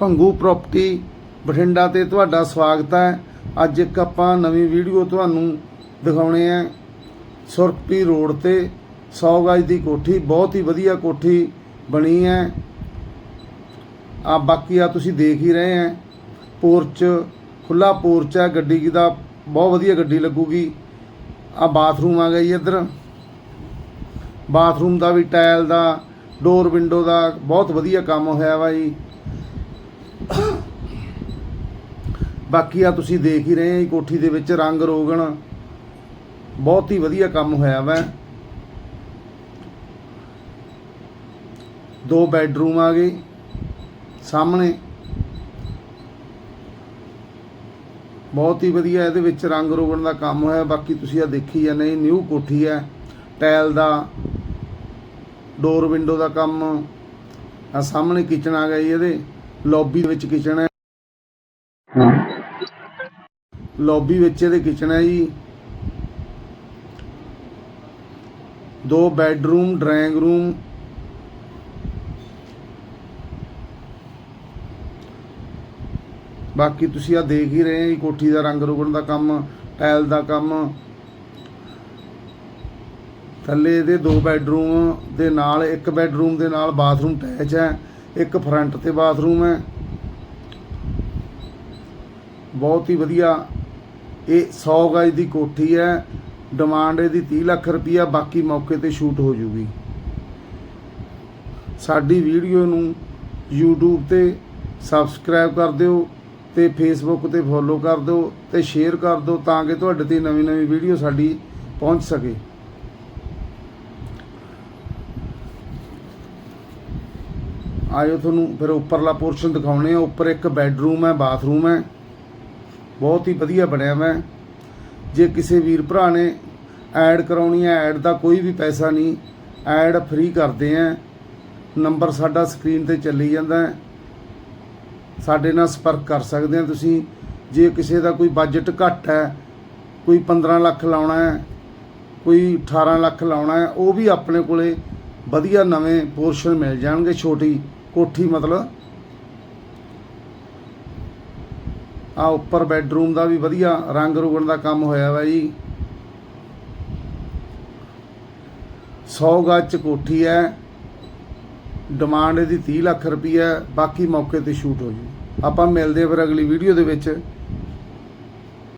Bhangu property Bathinda ਤੇ ਤੁਹਾਡਾ ਸਵਾਗਤ ਹੈ। ਅੱਜ ਇੱਕ ਆਪਾਂ ਨਵੀਂ ਵੀਡੀਓ ਤੁਹਾਨੂੰ ਦਿਖਾਉਣੇ ਆ। ਸੁਰਪੀ ਰੋਡ ਤੇ 100 ਗਜ ਦੀ ਕੋਠੀ, ਬਹੁਤ ਹੀ ਵਧੀਆ ਕੋਠੀ ਬਣੀ ਹੈ। ਆ ਬਾਕੀ ਆ ਤੁਸੀਂ ਦੇਖ ਹੀ ਰਹੇ ਆ। ਪੋਰਚ ਖੁੱਲਾ ਪੋਰਚ ਹੈ, ਗੱਡੀ ਦਾ ਬਹੁਤ ਵਧੀਆ ਗੱਡੀ ਲੱਗੂਗੀ। ਆ ਬਾਥਰੂਮ ਆ ਗਿਆ ਜੀ ਇੱਧਰ। ਬਾਥਰੂਮ ਦਾ ਵੀ ਟਾਇਲ ਦਾ, ਡੋਰ ਵਿੰਡੋ ਦਾ ਬਹੁਤ ਵਧੀਆ ਕੰਮ ਹੋਇਆ ਵਾ ਜੀ। ਬਾਕੀ ਆ ਤੁਸੀਂ ਦੇਖ ਹੀ ਰਹੇ ਆ ਜੀ, ਕੋਠੀ ਦੇ ਵਿੱਚ ਰੰਗ ਰੋਗਣ। ਬਹੁਤ ਹੀ ਵਧੀਆ ਕੰਮ ਹੋਇਆ ਵਾ। ਦੋ ਬੈੱਡਰੂਮ ਆ ਗਏ ਸਾਹਮਣੇ। ਬਹੁਤ ਹੀ ਵਧੀਆ ਇਹਦੇ ਵਿੱਚ ਰੰਗ ਰੋਗਣ ਦਾ ਕੰਮ ਹੋਇਆ। ਬਾਕੀ ਤੁਸੀਂ ਆ ਦੇਖੀ ਜਾਂ ਨਹੀਂ ਨਿਊ ਕੋਠੀ ਹੈ ਟਾਇਲ ਦਾ, ਡੋਰ ਵਿੰਡੋ ਦਾ ਕੰਮ। ਆ ਸਾਹਮਣੇ ਕਿਚਨ ਆ ਗਿਆ ਜੀ ਇਹਦੇ। ਲੌਬੀ ਦੇ ਵਿੱਚ ਕਿਚਨ ਹੈ। ਲੌਬੀ ਵਿੱਚ ਇਹਦੇ ਕਿਚਨ ਹੈ ਜੀ। ਦੋ ਬੈੱਡਰੂਮ, ਡਰਾਇੰਗ ਰੂਮ। ਬਾਕੀ ਤੁਸੀਂ ਆ ਦੇਖ ਹੀ ਰਹੇ ਹੋ ਜੀ, ਕੋਠੀ ਦਾ ਰੰਗ ਰੋਗਣ ਦਾ ਕੰਮ, ਟਾਇਲ ਦਾ ਕੰਮ। ਥੱਲੇ ਇਹਦੇ ਦੋ ਬੈੱਡਰੂਮ, ਦੇ ਨਾਲ ਇੱਕ ਬੈੱਡਰੂਮ, ਦੇ ਨਾਲ ਬਾਥਰੂਮ ਅਟੈਚ ਹੈ। ਇੱਕ ਫਰੰਟ ਤੇ ਬਾਥਰੂਮ ਹੈ। ਬਹੁਤ ਹੀ ਵਧੀਆ ਇਹ 100 ਗਜ ਦੀ ਕੋਠੀ ਹੈ ਡਿਮਾਂਡ ਇਹਦੀ 30 ਲੱਖ ਰੁਪਈਆ, ਬਾਕੀ ਮੌਕੇ ਤੇ ਸ਼ੂਟ ਹੋ ਜੂਗੀ। ਸਾਡੀ ਵੀਡੀਓ ਨੂੰ YouTube ਤੇ ਸਬਸਕ੍ਰਾਈਬ ਕਰ ਦਿਓ ਤੇ Facebook ਤੇ ਫੋਲੋ ਕਰ ਦਿਓ ਤੇ ਸ਼ੇਅਰ ਕਰ ਦਿਓ ਤਾਂ ਕਿ ਤੁਹਾਡੇ ਤੇ ਨਵੀਂ ਨਵੀਂ ਵੀਡੀਓ ਸਾਡੀ ਪਹੁੰਚ ਸਕੇ। ਆਇਓ ਤੁਹਾਨੂੰ ਫਿਰ ਉੱਪਰਲਾ ਪੋਰਸ਼ਨ ਦਿਖਾਉਣੇ ਆ। ਉੱਪਰ ਇੱਕ ਬੈੱਡਰੂਮ ਹੈ ਬਾਥਰੂਮ ਹੈ। ਬਹੁਤ ਹੀ ਵਧੀਆ ਬਣਿਆ ਮੈਂ। ਜੇ ਕਿਸੇ ਵੀਰ ਭਰਾ ਨੇ ਐਡ ਕਰਾਉਣੀ ਹੈ, ਐਡ ਦਾ ਕੋਈ ਵੀ ਪੈਸਾ ਨਹੀਂ, ਐਡ ਫ੍ਰੀ ਕਰਦੇ ਆ। ਨੰਬਰ ਸਾਡਾ ਸਕਰੀਨ ਤੇ ਚੱਲੀ ਜਾਂਦਾ ਹੈ। ਸਾਡੇ ਨਾਲ ਸੰਪਰਕ ਕਰ ਸਕਦੇ ਆ ਤੁਸੀਂ। ਜੇ ਕਿਸੇ ਦਾ ਕੋਈ ਬਜਟ ਘੱਟ ਹੈ, ਕੋਈ 15 ਲੱਖ ਲਾਉਣਾ ਹੈ, ਕੋਈ 18 ਲੱਖ ਲਾਉਣਾ ਹੈ, ਉਹ ਵੀ ਆਪਣੇ ਕੋਲੇ ਵਧੀਆ ਨਵੇਂ ਪੋਰਸ਼ਨ ਮਿਲ ਜਾਣਗੇ, ਛੋਟੀ ਕੋਠੀ ਮਤਲਬ। ਆ ਉੱਪਰ ਬੈੱਡਰੂਮ ਦਾ ਵੀ ਵਧੀਆ ਰੰਗ ਰੁਗਣ ਦਾ ਕੰਮ ਹੋਇਆ ਵਾ ਜੀ। 100 ਗਜ ਕੋਠੀ ਹੈ ਡਿਮਾਂਡ ਇਹਦੀ 30 ਲੱਖ ਰੁਪਈਆ, ਬਾਕੀ ਮੌਕੇ ਤੇ ਸ਼ੂਟ ਹੋ ਜੂ ਆਪਾਂ ਮਿਲਦੇ ਹਾਂ ਫਿਰ ਅਗਲੀ ਵੀਡੀਓ ਦੇ ਵਿੱਚ।